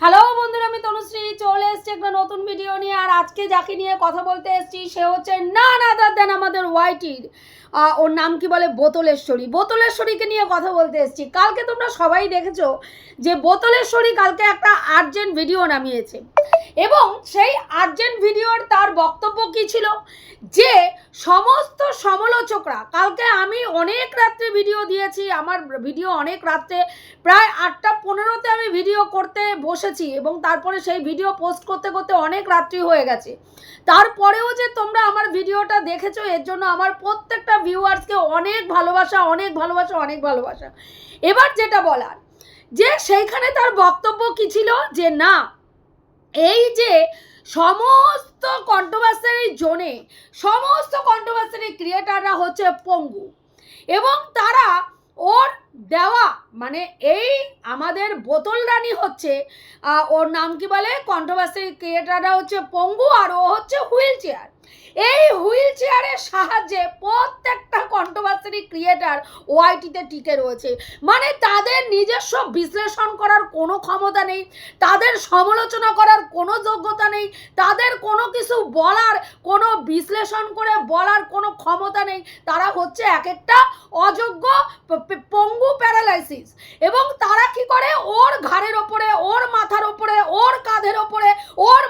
Hello বন্ধুরা আমি তনুশ্রী চলে এসেছি একটা নতুন ভিডিও নিয়ে, আর আজকে যাকে নিয়ে কথা বলতে এসেছি, সে হচ্ছে না না দেন আমাদের ওয়াইটির ওর নাম কি বলে? বোতলেশ্বরী। বোতলেশ্বরীকে নিয়ে কথা বলতে এসেছি। কালকে তোমরা সবাই দেখেছ যে বোতলেশ্বরী কালকে একটা আর্জেন্ট ভিডিও নামিয়েছে। এবং সেই আর্জেন্ট ভিডিওর তার বক্তব্য কি ছিল? যে সমস্ত সমালোচকরা, কালকে আমি অনেক রাত্রে ভিডিও দিয়েছি, আমার ভিডিও অনেক রাত্রে, প্রায় আটটা পনেরোতে আমি ভিডিও করতে বসেছি, এবং তারপরে সেই ভিডিও পোস্ট করতে করতে অনেক রাত্রি হয়ে গেছে। তারপরেও যে তোমরা আমার ভিডিওটা দেখেছ, এর জন্য আমার প্রত্যেকটা ভিউয়ার্সকে অনেক ভালোবাসা অনেক ভালোবাসা অনেক ভালোবাসা। এবার যেটা বলার, যে সেইখানে তার বক্তব্য কি ছিল? যে না, এই যে সমস্ত কন্ট্রোভার্সারি জোনে, সমস্ত কন্ট্রোভার্সারি ক্রিয়েটাররা হচ্ছে পঙ্গু। এবং তারা ওর দেওয়া মানে এই আমাদের বোতল রানী হচ্ছে ওর নাম কি বলে? কন্ট্রোভার্সারি ক্রিয়েটাররা হচ্ছে পঙ্গু আর ও হচ্ছে হুইল চেয়ার এই হুইল চেয়ারের সাহায্যে প্রত্যেকটা কন্ট্রোভার্সারি ক্রিয়েটার ওআইটিতে টিকে রয়েছে। মানে তাদের নিজস্ব বিশ্লেষণ করার কোনো ক্ষমতা নেই, তাদের সমালোচনা করার কোনো যোগ্যতা নেই, তাদের কোনো কিছু বলার, কোনো বিশ্লেষণ করে বলার কোনো ক্ষমতা নেই। তারা হচ্ছে এক একটা অযোগ্য পঙ্গু প্যারালাইসিস এবং তারা কি করে? ওর ঘাড়ের ওপরে, ওর মাথার ওপরে, ওর কাঁধের ওপরে, ওর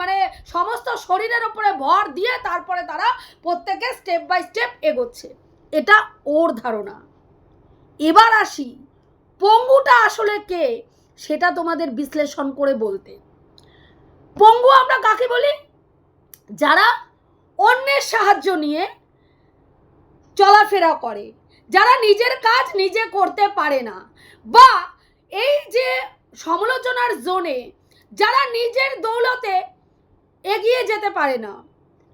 মানে সমস্ত শরীরের ওপরে ভর দিয়ে তারপরে তারা প্রত্যেকে স্টেপ বাই স্টেপ এগোচ্ছে। এটা ওর ধারণা। এবার আসি, পঙ্গুটা আসলে কে সেটা তোমাদের বিশ্লেষণ করে বলতে। পঙ্গু আমরা কাকে বলি? যারা অন্যের সাহায্য নিয়ে চলাফেরা করে, যারা নিজের কাজ নিজে করতে পারে না বা এই যে সমালোচনার জোনে যারা নিজের দৌলতে এগিয়ে যেতে পারে না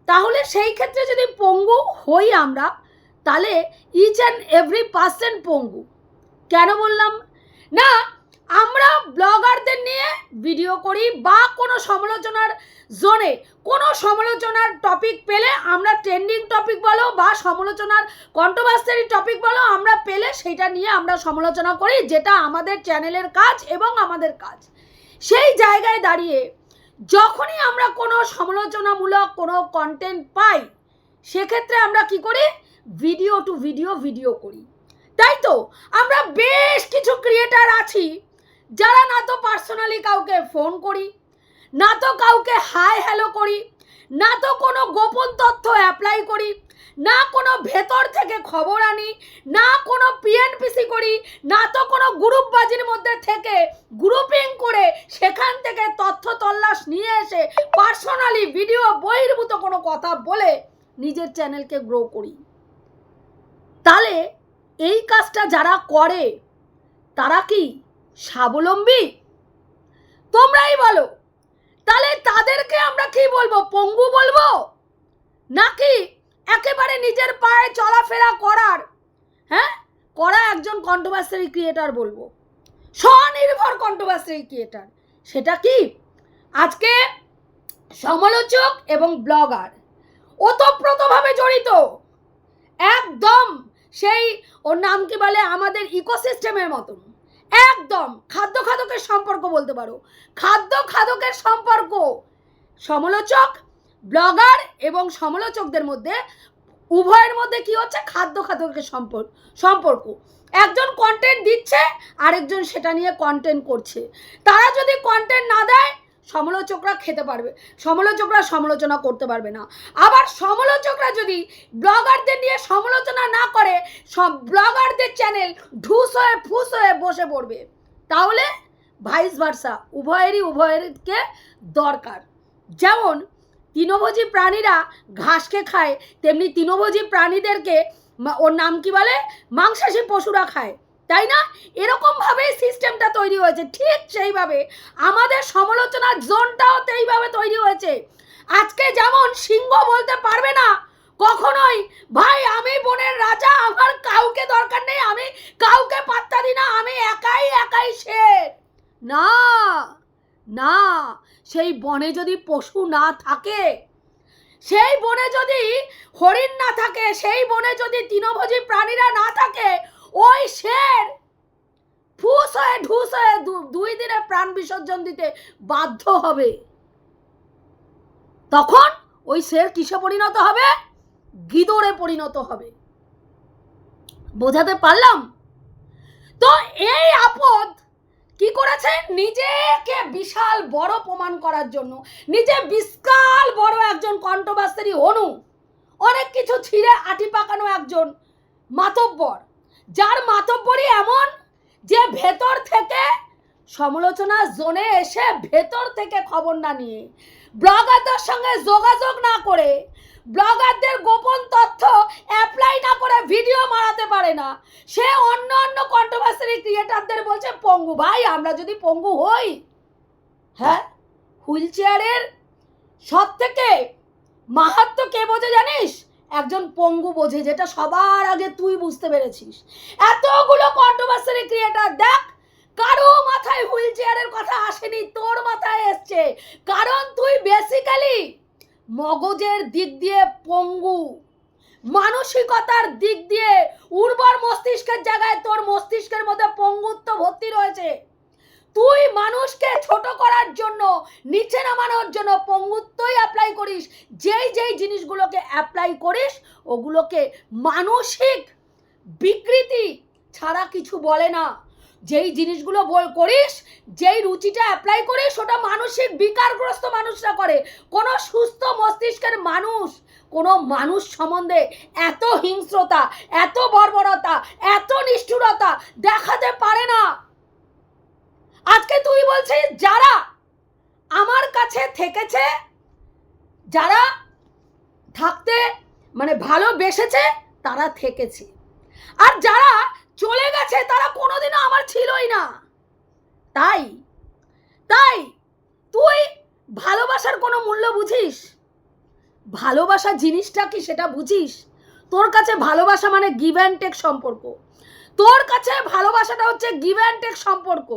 তাহলে সেই ক্ষেত্রে যদি পঙ্গু হই আমরা, তাহলে ইচ অ্যান্ড এভরি পার্সেন্ট পঙ্গু। কেন বললাম? না, আমরা ব্লগারদের নিয়ে ভিডিও করি বা কোনো সমালোচনার জোনে। কোনো সমালোচনার টপিক পেলে আমরা ট্রেন্ডিং টপিক বলো বা সমালোচনার কন্ট্রোভার্সারি টপিক বলো আমরা পেলে সেটা নিয়ে আমরা সমালোচনা করি, যেটা আমাদের চ্যানেলের কাজ এবং আমাদের কাজ। সেই জায়গায় দাঁড়িয়ে যখনই আমরা কোনো সমালোচনামূলক কোনো কন্টেন্ট পাই, সেক্ষেত্রে আমরা কি করি? ভিডিও টু ভিডিও ভিডিও করি। তাই তো? আমরা বেশ কিছু ক্রিয়েটার আছি, যারা না তো পার্সোনালি কাউকে ফোন করি, না তো কাউকে হাই হ্যালো করি না তো কোনো গোপন তথ্য অ্যাপ্লাই করি, না কোনো ভেতর থেকে খবর আনি, না কোনো পিএনপিসি করি, না তো কোনো গ্রুপবাজির মধ্যে থেকে গ্রুপিং করে সেখান থেকে তথ্য তল্লাশ নিয়ে এসে পার্সোনালি ভিডিও বহির্ভূত কোনো কথা বলে নিজের চ্যানেলকে গ্রো করি। তাহলে এই কাজটা যারা করে, তারা কি স্বাবলম্বী? তোমরাই বলো। তাহলে তাদেরকে আমরা কি বলব? পঙ্গু বলব? নাকি একেবারে নিজের পায়ে চলাফেরা করার হ্যাঁ? করা একজন কন্ট্রোভার্সারি ক্রিয়েটার বলব। স্বনির্ভর কন্ট্রোভার্সারি ক্রিয়েটার সেটা কি? আজকে সমালোচক এবং ব্লগার, ওতপ্রোতভাবে জড়িত, একদম সেই ওর নাম কি বলে? আমাদের ইকোসিস্টেমের মতন। একদম খাদ্য খাদকের সম্পর্ক বলতে পারো। খাদ্য খাদকের সম্পর্ক সমালোচক, ব্লগার এবং সমালোচকদের মধ্যে, উভয়ের মধ্যে কি হচ্ছে? খাদ্য খাদকের সম্পর্ক সম্পর্ক। একজন কন্টেন্ট দিচ্ছে, আরেকজন সেটা নিয়ে কন্টেন্ট করছে। তারা যদি কন্টেন্ট না দেয় সমালোচকরা খেতে পারবে, সমালোচকরা সমালোচনা করতে পারবে না। আবার সমালোচকরা যদি ব্লগারদের নিয়ে সমালোচনা না করে, সব ব্লগারদের চ্যানেল ঢুস হয়ে, ফুস হয়ে বসে পড়বে। তাহলে ভাইস ভার্সা উভয়েরই উভয়েরকে দরকার। যেমন তৃণভোজী প্রাণীরা ঘাসকে খায়, তেমনি তৃণভোজী প্রাণীদেরকে ওর নাম কি বলে? মাংসাশী পশুরা খায়। তাই না? এরকমভাবেই সিস্টেমটা তৈরি হয়েছে। ঠিক সেইভাবে আমাদের সমালোচনার জোনটাও সেইভাবে তৈরি হয়েছে। আজকে যেমন সিংহ বলতে পারবে না, কখনোই, ভাই, আমি বনের রাজা, আমার কাউকে দরকার নেই, আমি কাউকে পাত্তা দিই না, আমি একাই একাই শের। না না, সেই বনে যদি পশু না থাকে, সেই বনে যদি হরিণ না থাকে, সেই বনে যদি তৃণভোজী প্রাণীরা না থাকে ওই শের! ফুস হয়ে ঢুস হয়ে দুই দিনে প্রাণ বিসর্জন দিতে বাধ্য হবে। তখন ওই শের কিসে পরিণত হবে? গিদরে পরিণত হবে। বোঝাতে পারলাম? তো এই আপদ কি করেছে? নিজেকে বিশাল বড় প্রমাণ করার জন্য। নিজে বিশাল বড় একজন কণ্ঠবাস্তারি অনু। অনেক কিছু ছিঁড়ে আটি পাকানো একজন মাতব্বর। যার মাতব্বরই এমন যে ভেতর থেকে সমালোচনা জোনে এসে ভেতর থেকে খবর না নিয়ে ব্লগারদের সঙ্গে যোগাযোগ না করে ব্লগারদের গোপন তথ্য অ্যাপ্লাই না করে ভিডিও মারাতে পারে না। সে অন্য অন্য কন্ট্রোভার্সারি ক্রিয়েটারদের বলছে, পঙ্গু ভাই, আমরা যদি পঙ্গু হই হ্যাঁ? হুইল চেয়ারের সব থেকে মাহাত্ম কে বোঝে জানিস? একজন পঙ্গু বোঝে যেটা সবার আগে তুই বুঝতে পেরেছিস। এতগুলো কন্ট্রোভার্সারি ক্রিয়েটার দেখ, কারও মাথায় হুইল চেয়ারের কথা আসেনি, তোর মাথায় এসছে। কারণ তুই বেসিক্যালি মগজের দিক দিয়ে পঙ্গু। মানসিকতার দিক দিয়ে উর্বর মস্তিষ্কের জায়গায় তোর মস্তিষ্কের মধ্যে পঙ্গুত্ব ভর্তি রয়েছে। তুই মানুষকে ছোট করার জন্য, নিচে নামানোর জন্য পঙ্গুত্বই অ্যাপ্লাই করিস। যেই যেই জিনিসগুলোকে অ্যাপ্লাই করিস, ওগুলোকে মানসিক বিকৃতি ছাড়া কিছু বলে না। যেই জিনিসগুলো বল করিস, যেই রুচিটা অ্যাপ্লাই করিস, ওটা মানসিক বিকারগ্রস্ত মানুষরা করে। কোনো সুস্থ মস্তিষ্কের মানুষ, কোনো মানুষ সম্বন্ধে এত হিংস্রতা, এত বর্বরতা, এত নিষ্ঠুরতা দেখাতে পারে না। আজকে তুই বলছিস যারা আমার কাছে থেকেছে, যারা থাকতে মানে ভালোবেসেছে, তারা থেকেছে। আর যারা চলে গেছে, তারা কোনোদিনও আমার ছিলই না। তাই তাই, তুই ভালোবাসার কোনো মূল্য বুঝিস? ভালোবাসা জিনিসটা কি সেটা বুঝিস? তোর কাছে ভালোবাসা মানে গিভ অ্যান্ড টেক সম্পর্ক। তোর কাছে ভালোবাসাটা হচ্ছে গিভ অ্যান্ড টেক সম্পর্ক।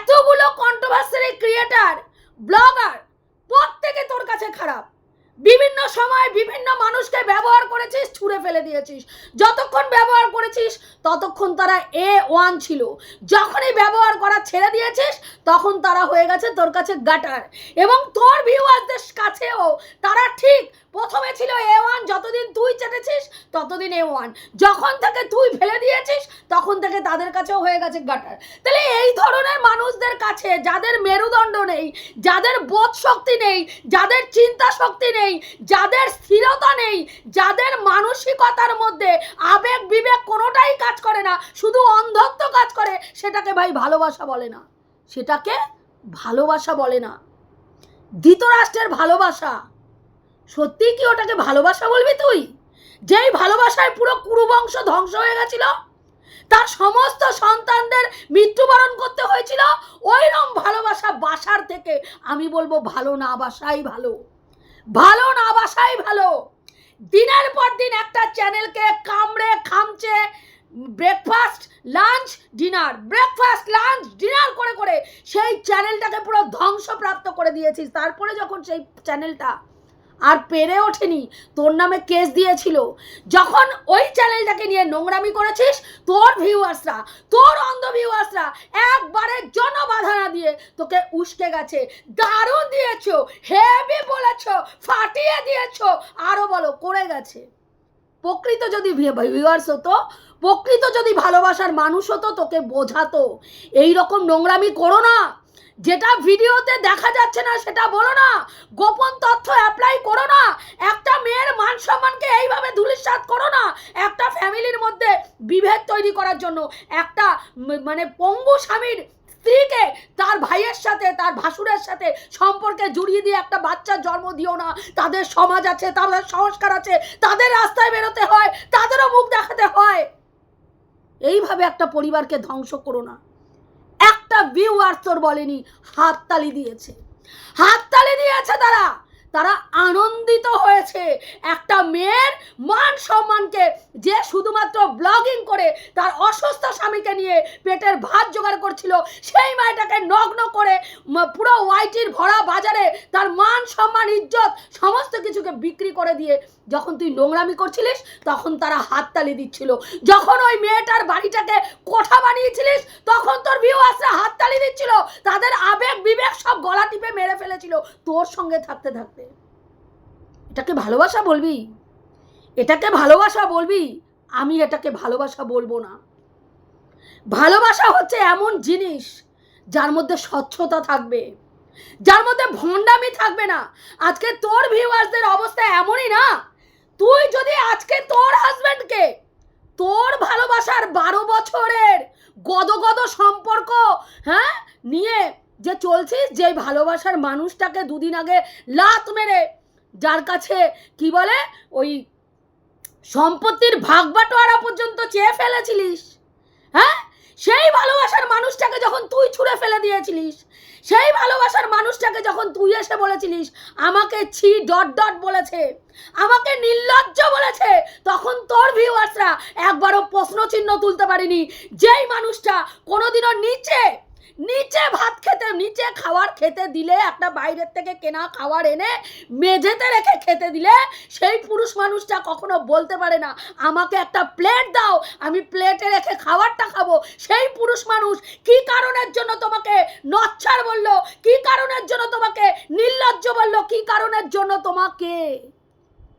এতগুলো কন্ট্রোভার্সারি ক্রিয়েটার ব্লগার প্রত্যেকে তোর কাছে খারাপ। বিভিন্ন সময় বিভিন্ন মানুষকে ব্যবহার করেছিস, ছুঁড়ে ফেলে দিয়েছিস। যতক্ষণ ব্যবহার করেছিস, ততক্ষণ তারা এ ওয়ান ছিল। যখনই ব্যবহার করা ছেড়ে দিয়েছিস, তখন তারা হয়ে গেছে তোর কাছে গাটার এবং তোর ভিউয়ারদের কাছেও তারা ঠিক প্রথমে ছিল এ ওয়ান যতদিন তুই চেটেছিস, ততদিন এ ওয়ান যখন থেকে তুই ফেলে দিয়েছিস, তখন থেকে তাদের কাছেও হয়ে গেছে গাটার তাহলে এই ধরনের মানুষদের কাছে, যাদের মেরুদণ্ড নেই, যাদের বোধ শক্তি নেই, যাদের চিন্তা শক্তি নেই, যাদের স্থিরতা নেই, যাদের মানসিকতার মধ্যে আবেগ, বিবেক কোনোটাই কাজ করে না, শুধু অন্ধত্ব কাজ করে, সেটাকে ভাই ভালোবাসা বলে না। সেটাকে ভালোবাসা বলে না। ধৃতরাষ্ট্রের ভালোবাসা। সত্যি কি ওটাকে ভালোবাসা বলবি তুই? যেই ভালোবাসায় পুরো কুরুবংশ ধ্বংস হয়ে গেছিল, তার সমস্ত সন্তানদের মৃত্যুবরণ করতে হয়েছিল, ওইরকম ভালোবাসা বাসার থেকে আমি বলব ভালো না বাসাই ভালো। ভালো না বাসাই ভালো। দিনের পর দিন একটা চ্যানেলকে কামড়ে খামচে breakfast lunch dinner breakfast lunch dinner করে করে সেই চ্যানেলটাকে পুরো ধ্বংসপ্রাপ্ত করে দিয়েছিস। তারপরে যখন সেই চ্যানেলটা আর পেরে ওঠেনি। তোর নামে কেস দিয়েছিল। যখন ওই চ্যানেলটাকে নিয়ে নোংরামি করেছিস, তোর ভিউয়ার্সরা, তোর অন্ধ ভিউয়ার্সরা একবারের জন্য বাধা না দিয়ে তোকে উস্কে গেছে। দারুণ দিয়েছ, হেভি বলেছ, ফাটিয়ে দিয়েছ আরও বলো, করে গেছে। প্রকৃত যদি ভিউয়ার্স হতো, প্রকৃত যদি ভালোবাসার মানুষ হতো, তোকে বোঝাতো। এই রকম নোংরামি করো না। যেটা ভিডিওতে দেখা যাচ্ছে না, সেটা বলো না। গোপন তথ্য অ্যাপ্লাই করো না। একটা মেয়ের মান সম্মানকে এইভাবে ধুলিসাৎ করো না, একটা ফ্যামিলির মধ্যে বিভেদ তৈরি করার জন্য। একটা মানে পঙ্গু স্বামীর স্ত্রীকে তার ভাইয়ের সাথে, তার ভাসুরের সাথে সম্পর্কে জড়িয়ে দিয়ে একটা বাচ্চার জন্ম দিও না। তাদের সমাজ আছে, তাদের সংস্কার আছে, তাদের রাস্তায় বেরোতে হয়, তাদেরও মুখ দেখাতে হয়। এইভাবে একটা পরিবারকে ধ্বংস করো না। একটা ভিউয়ার্স তোর বলেনি হাততালি দিয়েছে। হাততালি দিয়েছে তারা। তারা আনন্দিত হয়েছে। একটা মেয়ের মান সম্মানকে যে শুধুমাত্র ব্লগিং করে, তার অসুস্থ স্বামীকে নিয়ে পেটের ভাত জোগাড় করছিল, সেই মেয়েটাকে নগ্ন করে পুরো ওয়াইটির ভরা বাজারে তার মান সম্মান, ইজ্জত সমস্ত কিছুকে বিক্রি করে দিয়ে যখন তুই নোংরামি করছিলিস, তখন তারা হাততালি দিচ্ছিল। যখন ওই মেয়েটার বাড়িটাকে কোঠা বানিয়েছিলিস, তখন তোর ভিউয়ার্সরা হাততালি দিচ্ছিল। তাদের আবেগ বিবেক সব গলা টিপে মেরে ফেলেছিল। তোর সঙ্গে থাকতে থাকতে। এটাকে ভালোবাসা বলবি? এটাকে ভালোবাসা বলবি? আমি এটাকে ভালোবাসা বলব না। ভালোবাসা হচ্ছে এমন জিনিস যার মধ্যে স্বচ্ছতা থাকবে। যার মধ্যে ভণ্ডামি থাকবে না। আজকে তোর ভিউয়ার্সদের অবস্থা এমনই না। তুই যদি আজকে তোর হাজব্যান্ডকে তোর ভালোবাসার বারো বছরের গদগদ সম্পর্ক হ্যাঁ নিয়ে যে চলছিস যে ভালোবাসার মানুষটাকে দুদিন আগে লাত মেরে যার কাছে, কি বলে? ওই সম্পত্তির ভাগ বাটোয়ারা পর্যন্ত চেয়ে ফেলেছিলিস। হ্যাঁ? সেই ভালোবাসার মানুষটাকে যখন তুই ছুঁড়ে ফেলে দিয়েছিলিস, সেই ভালোবাসার মানুষটাকে যখন তুই এসে বলেছিলিস, আমাকে ছি ডট ডট বলেছে, আমাকে নির্লজ্জ বলেছে, তখন তোর ভিউয়ার্সরা একবারও প্রশ্ন চিহ্ন তুলতে পারিনি। যেই মানুষটা কোনোদিনও নিচে নিচে ভাত খেতে, নিচে খাবার খেতে দিলে, একটা বাইরের থেকে কেনা খাবার এনে মেঝেতে রেখে খেতে দিলে, সেই পুরুষ মানুষটা কখনো বলতে পারে না, আমাকে একটা প্লেট দাও, আমি প্লেটে রেখে খাবারটা খাব। সেই পুরুষ মানুষ কি কারণের জন্য তোমাকে নচ্ছার বলল? কি কারণের জন্য তোমাকে নির্লজ্জ বলল? কি কারণের জন্য তোমাকে?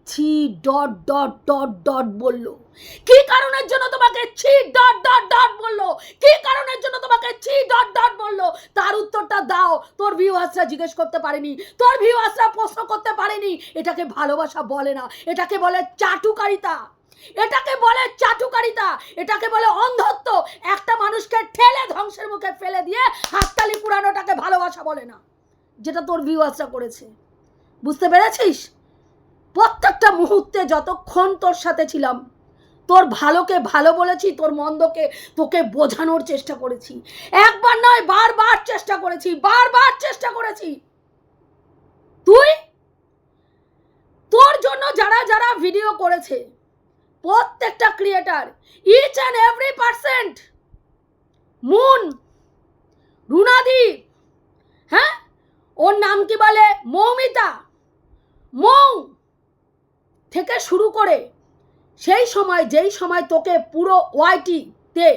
ছি ডট ডট ডট ডট বলল। কি কারণের জন্য তোমাকে ছি, ডট ডট ডট বলল? কি কারণের জন্য তোমাকে ছি, ডট ডট বলল? তার উত্তরটা দাও। তোর ভিউয়ার্সরা জিজ্ঞেস করতে পারেনি। তোর ভিউয়ার্সরা প্রশ্ন করতে পারেনি। এটাকে ভালোবাসা বলে না। এটাকে বলে চাটুকারিতা। এটাকে বলে চাটুকারিতা। এটাকে বলে অন্ধত্ব। একটা মানুষকে ঠেলে ধ্বংসের মুখে ফেলে দিয়ে হাততালি পুরানোটাকে ভালোবাসা বলে না। যেটা তোর ভিউয়ার্সরা করেছে। বুঝতে পেরেছিস? প্রত্যেকটা মুহূর্তে যতক্ষণ তোর সাথে ছিলাম, তোর ভালোকে ভালো বলেছি, তোর মন্দকে তোকে বোঝানোর চেষ্টা করেছি। একবার নয়, বারবার চেষ্টা করেছি, বারবার চেষ্টা করেছি। তুই? তোর জন্য যারা যারা ভিডিও করেছে, প্রত্যেকটা creator each and every percent moon, রুনাদি হ্যাঁ? ওর নাম কি বলে? মৌমিতা, মৌ থেকে শুরু করে সেই সময়, যেই সময় তোকে পুরো ওয়াইটিতে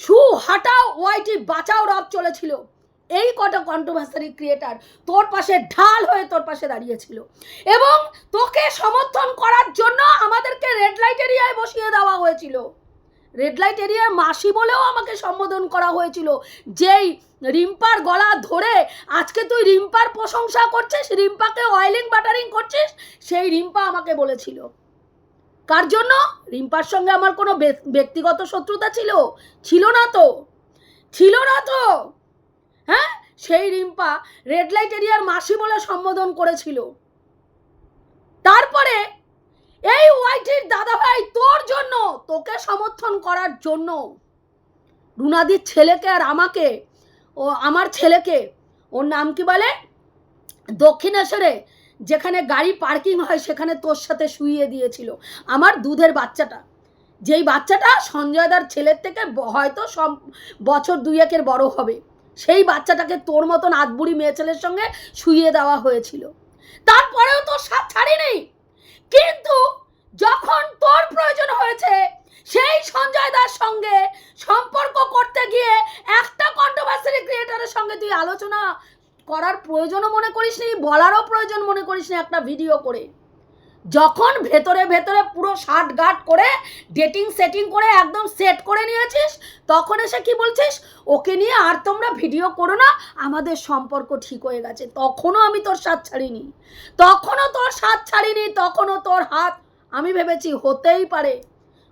শু হাটাও ওয়াইটি বাঁচাও রব চলেছিল। এই কটা কন্ট্রোভার্সারি ক্রিয়েটার তোর পাশে ঢাল হয়ে তোর পাশে দাঁড়িয়েছিল। এবং তোকে সমর্থন করার জন্য আমাদেরকে রেড লাইট এরিয়ায় বসিয়ে দেওয়া হয়েছিল। রেড লাইট এরিয়ার মাসি বলেও আমাকে সম্বোধন করা হয়েছিল। যেই রিম্পার গলা ধরে আজকে তুই রিম্পার প্রশংসা করছিস, রিম্পাকে অয়েলিং বাটারিং করছিস, সেই রিম্পা আমাকে বলেছিল। কার জন্য? রিম্পার সঙ্গে আমার কোনো ব্যক্তিগত শত্রুতা ছিল? ছিল না তো। ছিল না তো। হ্যাঁ? সেই রিম্পা রেড লাইট এরিয়ার মাসি বলে সম্বোধন করেছিল। তারপরে এই ওয়াইটির দাদাভাই, তোর জন্য, তোকে সমর্থন করার জন্য। রুনাদির ছেলেকে আর আমাকে, ও আমার ছেলেকে, ওর নাম কি বলে? দক্ষিণেশ্বরে, যেখানে গাড়ি পার্কিং হয়, সেখানে তোর সাথে শুইয়ে দিয়েছিল, আমার দুধের বাচ্চাটা। যেই বাচ্চাটা সঞ্জয়দার ছেলের থেকে হয়তো সব বছর দুয়েকের বড় হবে, সেই বাচ্চাটাকে তোর মতন আধবুড়ি মেয়ে ছেলের সঙ্গে শুইয়ে দেওয়া হয়েছিল। তারপরেও তোর সাথ ছাড়িনি। কিন্তু যখন তোর প্রয়োজন হয়েছে, সেই সঞ্জয় দার সঙ্গে সম্পর্ক করতে গিয়ে একটা কন্ট্রোভার্সারি ক্রিয়েটারের সঙ্গে তুই আলোচনা করার প্রয়োজনও মনে করিস নি বলারও প্রয়োজন মনে করিস নি একটা ভিডিও করে। যখন ভেতরে ভেতরে পুরো শার্ট গার্ড করে ডেটিং সেটিং করে একদম সেট করে নিয়েছিস, তখন এসে কি বলছিস? ওকে নিয়ে আর তোমরা ভিডিও করো না, আমাদের সম্পর্ক ঠিক হয়ে গেছে। তখনও আমি তোর সাথ ছাড়িনি। তখনও তোর সাথ ছাড়িনি, তখনও তোর হাত, আমি ভেবেছি হতেই পারে।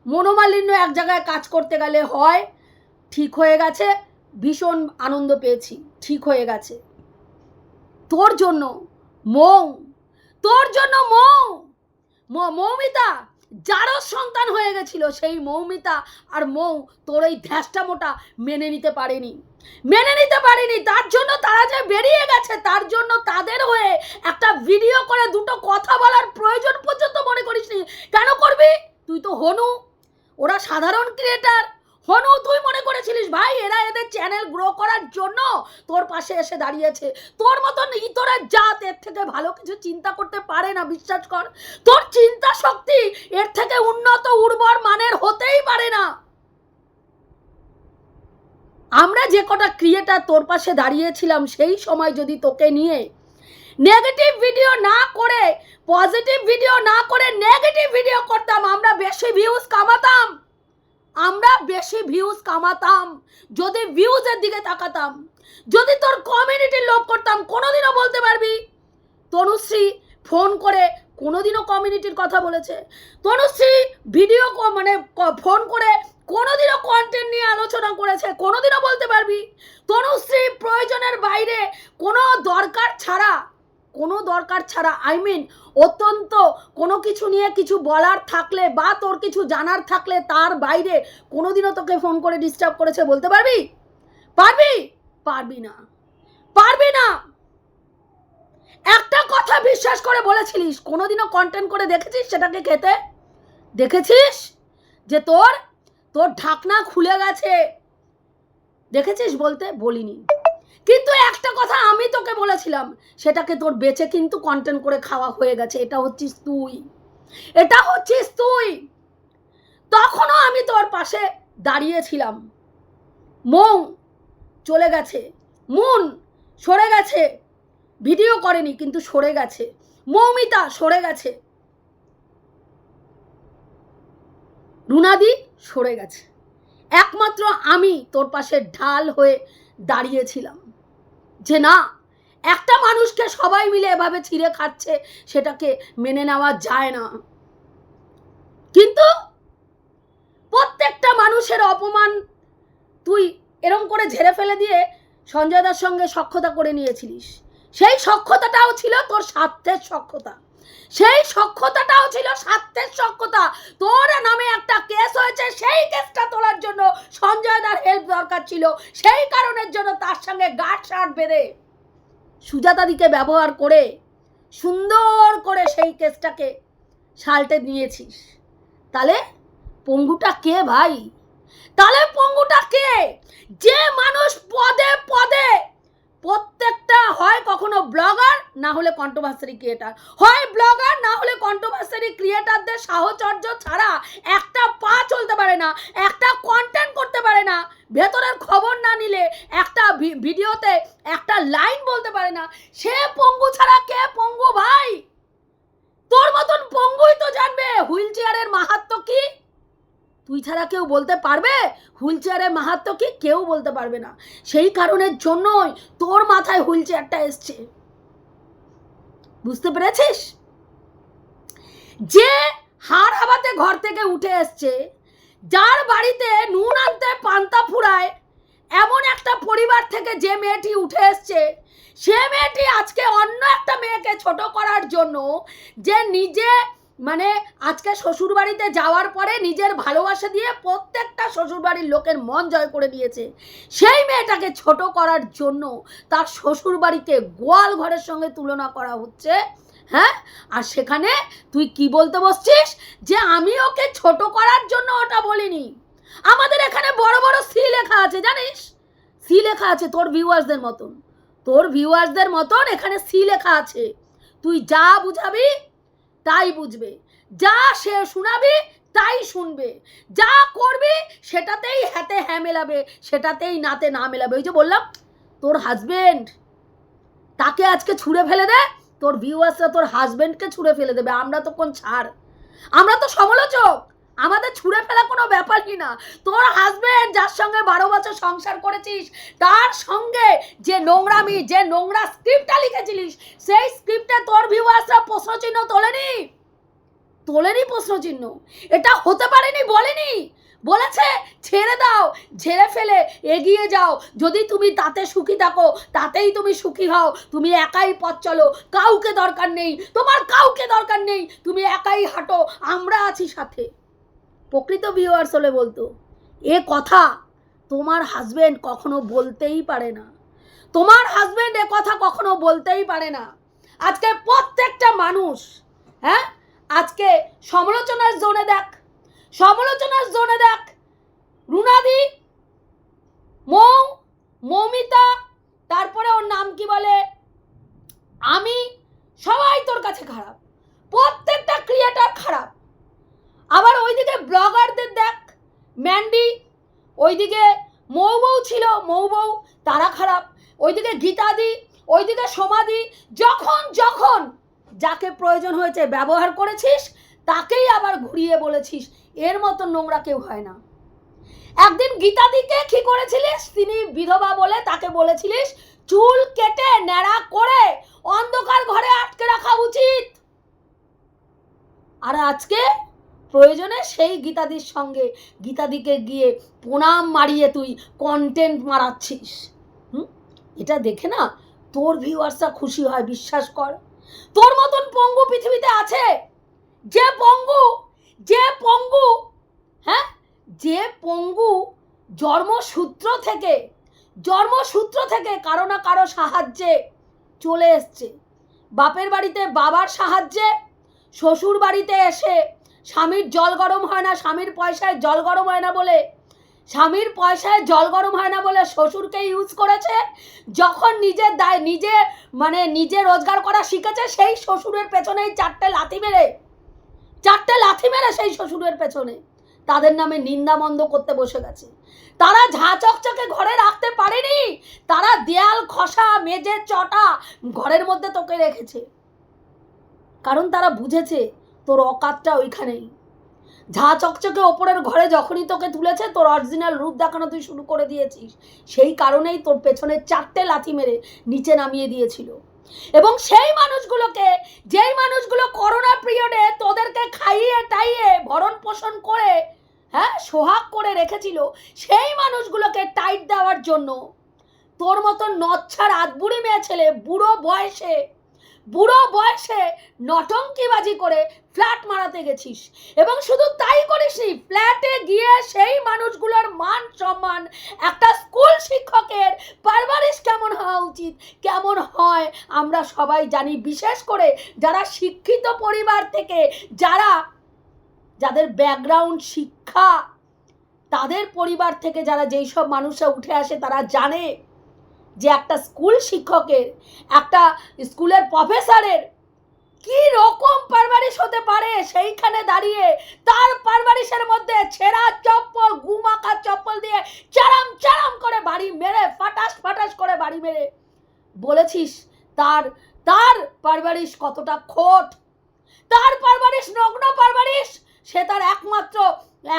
মনোমালিন্য এক জায়গায় কাজ করতে গেলে হয়, ঠিক হয়ে গেছে, ভীষণ আনন্দ পেয়েছি, ঠিক হয়ে গেছে। তোর জন্য মৌ, তোর জন্য ম- মৌমিতা, যারও সন্তান হয়ে গেছিল সেই মৌমিতা আর মৌ তোর এই ধ্যাসটা মোটা মেনে নিতে পারেনি। মেনে নিতে পারেনি, তার জন্য তারা যে বেরিয়ে গেছে, তার জন্য তাদের হয়ে একটা ভিডিও করে দুটো কথা বলার প্রয়োজন পর্যন্ত মনে করিসনি। কেন করবি? তুই তো হনু, ওরা সাধারণ ক্রিয়েটার হনু, তুই মনে করেছিলিস ভাই এরা এদের চ্যানেল গ্রো করার জন্য তোর পাশে এসে দাঁড়িয়েছে? তোর মতন ইতরের জাত এর থেকে ভালো কিছু চিন্তা করতে পারে না, বিশ্বাস কর। তোর চিন্তা শক্তি এর থেকে উন্নত, উর্বর মানের হতেই পারে না। আমরা যে কটা ক্রিয়েটার তোর পাশে দাঁড়িয়েছিলাম, সেই সময় যদি তোকে নিয়ে নেগেটিভ ভিডিও না করে পজিটিভ ভিডিও না করে নেগেটিভ ভিডিও করতাম, আমরা বেশি ভিউজ কামাতাম। আমরা বেশি ভিউজ কামাতাম, যদি ভিউজের দিকে তাকাতাম, যদি তোর কমিউনিটির লোক করতাম, কোনোদিনও বলতে পারবি? তনুশ্রী ফোন করে কোনোদিনও কমিউনিটির কথা বলেছে। তনুশ্রী ভিডিও মানে ফোন করে কোনোদিনও কন্টেন্ট নিয়ে আলোচনা করেছে, কোনোদিনও বলতে পারবি? তনুশ্রী প্রয়োজনের বাইরে কোনো দরকার ছাড়া কোনো দরকার ছাড়া আই মিন অত্যন্ত কোনো কিছু নিয়ে কিছু বলার থাকলে বা তোর কিছু জানার থাকলে তার বাইরে কোনোদিনও তোকে ফোন করে ডিস্টার্ব করেছে বলতে পারবি? পারবি? পারবি না। পারবি না। একটা কথা বিশ্বাস করে বলেছিলিস, কোনোদিনও কন্টেন্ট করে দেখেছিস সেটাকে খেতে? দেখেছিস? যে তোর তোর ঢাকনা খুলে গেছে। দেখেছিস বলতে? বলিনি। কিন্তু একটা কথা আমি তোকে বলেছিলাম, সেটাকে তোর বেচে কিন্তু কন্টেন্ট করে খাওয়া হয়ে গেছে, এটা হচ্ছিস তুই। এটা হচ্ছিস তুই। তখনও আমি তোর পাশে দাঁড়িয়েছিলাম। মৌ চলে গেছে, মুন সরে গেছে। ভিডিও করেনি, কিন্তু সরে গেছে। মৌমিতা সরে গেছে। রুনাদি সরে গেছে। একমাত্র আমি তোর পাশে ঢাল হয়ে দাঁড়িয়েছিলাম। যে না, একটা মানুষকে সবাই মিলে এভাবে ছিঁড়ে খাচ্ছে, সেটাকে মেনে নেওয়া যায় না। কিন্তু প্রত্যেকটা মানুষের অপমান তুই এরম করে ঝেড়ে ফেলে দিয়ে সঞ্জয় দার সঙ্গে সক্ষতা করে নিয়েছিলিস। সেই সক্ষতাটাও ছিল তোর স্বার্থের সক্ষতা সেই সক্ষতাটাও ছিল স্বার্থের সক্ষতা তোর নামে একটা কেস হয়েছে, সেই কেসটা তোলার জন্য দার হেল্প দরকার ছিল, সেই কারণের জন্য তার সঙ্গে গাঁট শার্ট বেঁধে সুজাতাদিকে ব্যবহার করে সুন্দর করে সেই কেসটাকে সাল্টে নিয়েছিস। তাহলে পঙ্গুটা কে ভাই? তাহলে পঙ্গুটা কে? যে মানুষ পদে পদে প্রত্যেকটা হয় কখনো ব্লগার না হলে কন্ট্রোভার্সারি ক্রিয়েটার হয় ব্লগার না হলে কন্ট্রোভার্সারি ক্রিয়েটারদের সাহচর্য ছাড়া একটা পা চলতে পারে না, একটা কন্টেন্ট করতে পারে না। ভেতরের খবর না নিলে একটা ভিডিওতে একটা লাইন বলতে পারে না। সে পঙ্গু ছাড়া কে পঙ্গু ভাই? তোর মতন পঙ্গুই তো জানবে, হুইল চেয়ারের মাহাত্ম কি? তুই ছাড়া কেউ বলতে পারবে? হুইল চেয়ারের মাহাত্ম কি কেউ বলতে পারবে না। সেই কারণের জন্যই তোর মাথায় হুইল চেয়ারটা এসছে। বুঝতে পেরেছিস? যে হাড় হাবাতে ঘর থেকে উঠে এসছে, যার বাড়িতে নুন আনতে পান্তা ফুরায়, এমন একটা পরিবার থেকে যে মেয়েটি উঠে এসছে, সে মেয়েটি আজকে অন্য একটা মেয়েকে ছোট করার জন্য যে নিজে মানে আজকে শ্বশুর বাড়িতে যাওয়ার পরে নিজের ভালোবাসা দিয়ে প্রত্যেকটা শ্বশুর বাড়ির লোকের মন জয় করে নিয়েছে সেই মেয়েটাকে ছোট করার জন্য তার শ্বশুর বাড়িকে গোয়াল ঘরের সঙ্গে তুলনা করা হচ্ছে হ্যাঁ? আর সেখানে তুই কি বলতে বসছিস? যে আমি ওকে ছোট করার জন্য ওটা বলিনি। আমাদের এখানে বড় বড় সি লেখা আছে, জানিস? সি লেখা আছে তোর ভিউয়ার্সদের মতন। তোর ভিউয়ার্সদের মতন এখানে সি লেখা আছে। তুই যা বুঝাবি তাই বুঝবে। যা সে শোনাবে, তাই শুনবে। যা করবে, সেটাতেই হাতে হ্যাঁ মেলাবে, সেটাতেই নাতে না মেলাবে। ওই যে বললাম, তোর হাজবেন্ড তাকে আজকে ছুঁড়ে ফেলে দে, তোর ভিউয়ার্সরা তোর হাজবেন্ডকে ছুঁড়ে ফেলে দেবে। আমরা তো কোন ছাড়। আমরা তো সমালোচক। আমাদের ছুঁড়ে ফেলা কোনো ব্যাপারই না। তোর হাজবেন্ড যার সঙ্গে বারো বছর সংসার করেছিস, তার সঙ্গে যে নোংরামি, যে নোংরা স্ক্রিপ্টটা লিখেছিলিস, সেই স্ক্রিপ্টে তোর ভিউয়ার্সরা প্রশ্নচিহ্ন তোলেনি? তোলেনি প্রশ্নচিহ্ন? এটা হতে পারেনি বলেনি? বলেছে, ছেড়ে দাও, ঝেড়ে ফেলে, এগিয়ে যাও। যদি তুমি তাতে সুখী থাকো, তাতেই তুমি সুখী হও। তুমি একাই পথ চলো, কাউকে দরকার নেই। তোমার কাউকে দরকার নেই। তুমি একাই হাঁটো, আমরা আছি সাথে। প্রকৃত ভিউয়ার্স হলে বলতো, এ কথা তোমার হাজব্যান্ড কখনো বলতেই পারে না। তোমার হাজব্যান্ড এ কথা কখনো বলতেই পারে না। আজকে প্রত্যেকটা মানুষ হ্যাঁ? আজকে সমালোচনার জোনে দেখ, সমালোচনার জোনে দেখ। রুনাদি, মৌ, মৌমিতা, তারপরে ওর নাম কি বলে? আমি, সবাই তোর কাছে খারাপ। প্রত্যেকটা ক্রিয়েটার খারাপ। আবার ওইদিকে ব্লগারদের দেখ, ম্যান্ডি, ওইদিকে মৌ বউ ছিল মৌ বউ তারা খারাপ, ওইদিকে গীতাদি, ওইদিকে সমাধি, যখন যখন যাকে প্রয়োজন হয়েছে ব্যবহার করেছিস, তাকেই আবার ঘুরিয়ে বলেছিস, এর মতো নোংরা কেউ হয় না। একদিন গীতাদিকে কি করেছিলিস? তিনি বিধবা বলে তাকে বলেছিলিস, চুল কেটে ন্যাড়া করে অন্ধকার ঘরে আটকে রাখা উচিত। আর আজকে প্রয়োজনে সেই গীতাদির সঙ্গে গীতাদিকে গিয়ে প্রণাম মারিয়ে তুই কন্টেন্ট মারাচ্ছিস। হুম? এটা দেখে না তোর ভিউয়ার্সরা খুশি হয়, বিশ্বাস কর। তোর মতন পঙ্গু পৃথিবীতে আছে। যে পঙ্গু যে পঙ্গু হ্যাঁ? যে পঙ্গু জন্মসূত্র থেকে জন্মসূত্র থেকে কারও না কারও সাহায্যে চলে এসছে। বাপের বাড়িতে বাবার সাহায্যে শ্বশুর বাড়িতে এসে স্বামীর জল গরম হয় না, স্বামীর পয়সায় জল গরম হয় না বলে। স্বামীর পয়সায় জল গরম হয় না বলে শ্বশুরকে ইউজ করেছে? যখন নিজের দায়, নিজে মানে নিজে রোজগার করা শিখেছে, সেই শ্বশুরের পেছনেই চারটে লাথি মেরে। চারটে লাথি মেরে সেই শ্বশুরের পেছনে। তাদের নামে নিন্দামন্দ করতে বসে গেছে। তারা ঝা চকচকে ঘরে রাখতে পারেনি। তারা দেয়াল খসা, মেজে চটা ঘরের মধ্যে তোকে রেখেছে। কারণ তারা বুঝেছে তোর অকাতটা ওইখানেই। ঝা চকচকে ওপরের ঘরে যখনই তোকে তুলেছে, তোর অরিজিনাল রূপ দেখানো তুই শুরু করে দিয়েছিস। সেই কারণেই তোর পেছনে চারটে লাথি মেরে নিচে নামিয়ে দিয়েছিল। এবং সেই মানুষগুলোকে, যেই মানুষগুলো করোনা পিরিয়ডে তোদেরকে খাইয়ে টাইয়ে ভরণ পোষণ করে হ্যাঁ সোহাগ করে রেখেছিল, সেই মানুষগুলোকে টাইট দেওয়ার জন্য তোর মতন নচ্ছার আধবুড়ি মেয়ে ছেলে বুড়ো বয়সে বুড়ো বয়সে নটঙ্কিবাজি করে ফ্ল্যাট মারাতে গেছিস। এবং শুধু তাই করিসনি ফ্ল্যাটে গিয়ে সেই মানুষগুলোর মান সম্মান একটা স্কুল শিক্ষকের পারভারিশ কেমন হওয়া উচিত? কেমন হয়? আমরা সবাই জানি, বিশেষ করে যারা শিক্ষিত পরিবার থেকে, যারা যাদের ব্যাকগ্রাউন্ড শিক্ষা, তাদের পরিবার থেকে যারা যেই সব মানুষরা উঠে আসে তারা জানে যে একটা স্কুল শিক্ষকের, একটা স্কুলের প্রফেসরের কি রকম পারভারিশ হতে পারে সেইখানে দাঁড়িয়ে তার পারভারিশের মধ্যে ছেঁড়া চপ্পল, গুমাকা চপ্পল দিয়ে চারাম চারাম করে বাড়ি মেরে, ফাটাস ফাটাস করে বাড়ি মেরে। বলেছিস তার তার পারভারিশ কতটা খোট? তার পারভারিশ, নগ্ন পারভারিশ, সে তার একমাত্র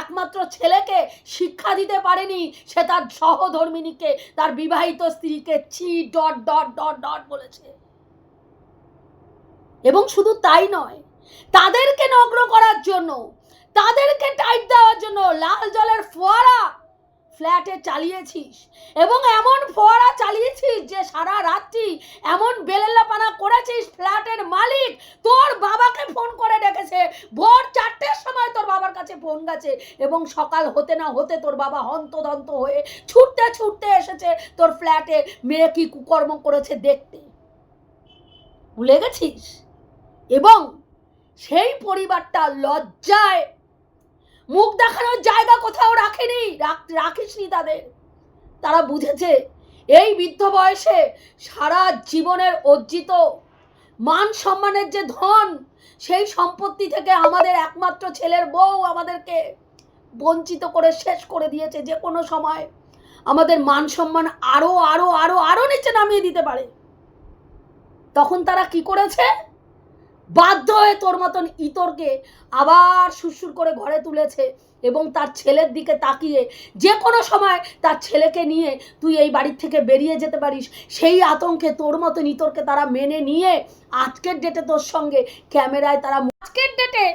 একমাত্র ছেলেকে শিক্ষা দিতে পারেনি সে তার সহধর্মিনীকে, তার বিবাহিত স্ত্রীকে চি ডট ডট ডট ডট বলেছে। এবং শুধু তাই নয়, তাদেরকে নগ্ন করার জন্য, তাদেরকে টাইট দেওয়ার জন্য লাল জলের ফোয়ারা ফ্ল্যাটে চালিয়েছিস এবং এমন ফোয়ারা চালিয়েছিস যে সারা রাত্রি এমন বেলেলাপানা করেছিস ফ্ল্যাটের মালিক। তোর বাবাকে ফোন করে ডেকেছে। ভোর চারটের সময় তোর বাবার কাছে ফোন গেছে এবং সকাল হতে না হতে তোর বাবা হন্তদন্ত হয়ে ছুটতে ছুটতে এসেছে তোর ফ্ল্যাটে। মেয়ে কি কুকর্ম করেছে দেখতে। ভুলে গেছিস? এবং সেই পরিবারটা লজ্জায় মুখ দেখানোর জায়গা কোথাও রাখেনি, রাখ- রাখিসনি তাদের। তারা বুঝেছে, এই বৃদ্ধ বয়সে সারা জীবনের অর্জিত মান সম্মানের যে ধন, সেই সম্পত্তি থেকে আমাদের একমাত্র ছেলের বউ আমাদেরকে বঞ্চিত করে শেষ করে দিয়েছে যে কোনো সময়। আমাদের মান সম্মান আরও আরও আরও আরও নিচে নামিয়ে দিতে পারে। তখন তারা কি করেছে? বাধ্য হয়ে তোর মতন ইতরকে আবার সুরসুর করে ঘরে তুলেছে এবং তার ছেলের দিকে তাকিয়ে যে কোনো সময় তার ছেলেকে নিয়ে তুই এই বাড়ির থেকে বেরিয়ে যেতে পারিস। সেই আতঙ্কে তোর মতন ইতরকে তারা মেনে নিয়ে আজকের ডেটে তোর সঙ্গে ক্যামেরায় তারা আজকের ডেটে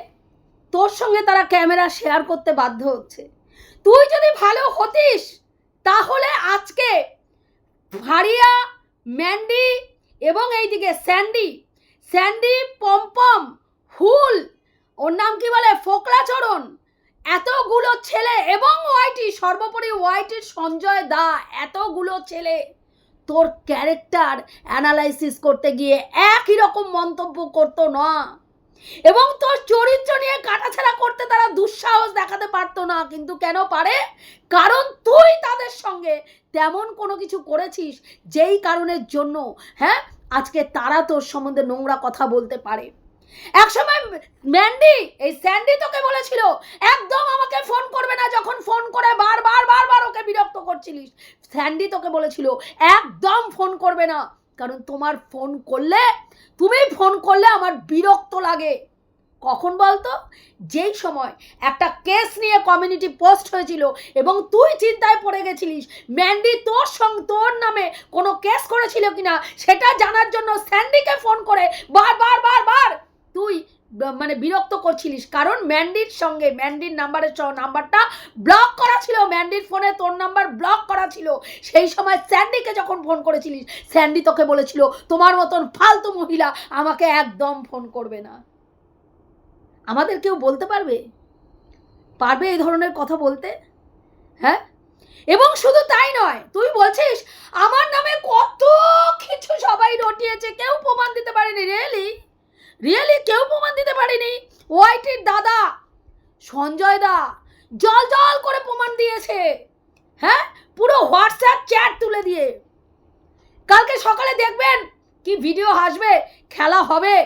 তোর সঙ্গে তারা ক্যামেরা শেয়ার করতে বাধ্য হচ্ছে। তুই যদি ভালো হতিস, তাহলে আজকে ভারিয়া, ম্যান্ডি এবং এইদিকে স্যান্ডি স্যান্ডি পম্পম হুল। ওর নাম কি বলে? ফোকলাচরণ। এতগুলো ছেলে এবং ওয়াইটি, সর্বোপরি ওয়াইটির সঞ্জয় দা, এতগুলো ছেলে। তোর ক্যারেক্টার অ্যানালাইসিস করতে গিয়ে একই রকম মন্তব্য করতো না। এবং তোর চরিত্র নিয়ে কাটাছেড়া করতে তারা দুঃসাহস দেখাতে পারতো না। কিন্তু কেন পারে? কারণ তুই তাদের সঙ্গে তেমন কোনো কিছু করেছিস যেই কারণের জন্য হ্যাঁ? আজকে তারা তোর সম্বন্ধে নোংরা কথা বলতে পারে। একসময় ম্যান্ডি, এই স্যান্ডি তোকে বলেছিল, একদম আমাকে ফোন করবে না যখন ফোন করে বারবার বারবার ওকে বিরক্ত করছিলিস। স্যান্ডি তোকে বলেছিল, একদম ফোন করবে না। কারণ তোমার ফোন করলে, তুমি ফোন করলে আমার বিরক্ত লাগে। কখন বলতো? যেই সময় একটা কেস নিয়ে কমিউনিটি পোস্ট হয়েছিল এবং তুই চিন্তায় পড়ে গেছিলিস ম্যান্ডি তোর সঙ্গে তোর নামে কোনো কেস করেছিল কিনা সেটা জানার জন্য স্যান্ডিকে ফোন করে বার বার বার বার তুই মানে বিরক্ত করছিলিস। কারণ ম্যান্ডির সঙ্গে ম্যান্ডির নাম্বারের স- নাম্বারটা ব্লক করা ছিল। ম্যান্ডির ফোনে তোর নাম্বার ব্লক করা ছিল। সেই সময় স্যান্ডিকে যখন ফোন করেছিলিস স্যান্ডি তোকে বলেছিল, তোমার মতন ফালতু মহিলা আমাকে একদম ফোন করবে না। আমাদের কেউ বলতে পারবে? পারবে এই ধরনের কথা বলতে? হ্যাঁ? এবং শুধু তাই নয়, তুই বলছিস, আমার নামে কত কিছু সবাই রটিয়েছে, কেউ প্রমাণ দিতে পারেনি রিয়েলি রিয়েলি কেউ প্রমাণ দিতে পারেনি? ওয়াইটির দাদা, সঞ্জয় দা, জল জল করে প্রমাণ দিয়েছে। হ্যাঁ? পুরো হোয়াটসঅ্যাপ চ্যাট তুলে দিয়ে। কালকে সকালে দেখবেন কি ভিডিও আসবে খেলা হবে।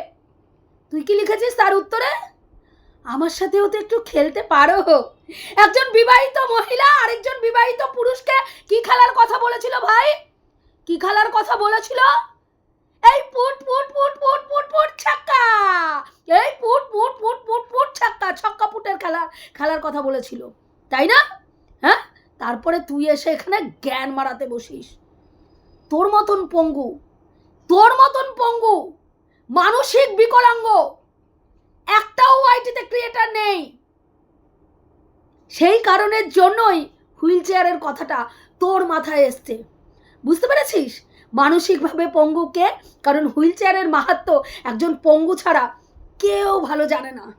তুই কি লিখেছিস তার উত্তরে? আমার সাথেও তো একটু খেলতে পারো। একজন বিবাহিত মহিলা, আরেকজন বিবাহিত পুরুষকে কি খেলার কথা বলেছিল ভাই? কি খেলার কথা বলেছিল? এই পুট পুট পুট পুট পুট পুট ছাক্কা। এই পুট পুট পুট পুট পুট ছাক্কা, ছক্কা পুটের খেলা, খেলার কথা বলেছিল। তাই না? হ্যাঁ? তারপরে তুই এসে এখানে জ্ঞান মারাতে বসিস। তোর মতন পঙ্গু, তোর মতন পঙ্গু, মানসিক বিকলাঙ্গ একটাও আইটিতে ক্রিয়েটার নেই। সেই কারণের জন্যই হুইল চেয়ারের কথাটা তোর মাথায় এসছে। বুঝতে পেরেছিস? মানসিকভাবে পঙ্গুকে কারণ হুইল চেয়ারের মাহাত্ম একজন পঙ্গু ছাড়া কেউ ভালো জানে না।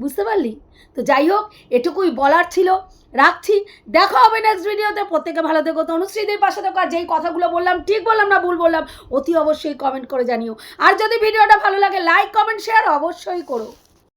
বুঝতে পারলি? তো যাই হোক, এটুকুই বলার ছিল। রাখছি। দেখা হবে নেক্সট ভিডিওতে প্রত্যেকে ভালো থেকো অনুশ্রীদের পাশে থাকো। আর যেই কথাগুলো বললাম, ঠিক বললাম না ভুল বললাম, অতি অবশ্যই কমেন্ট করে জানিও। আর যদি ভিডিওটা ভালো লাগে লাইক কমেন্ট শেয়ার অবশ্যই করো।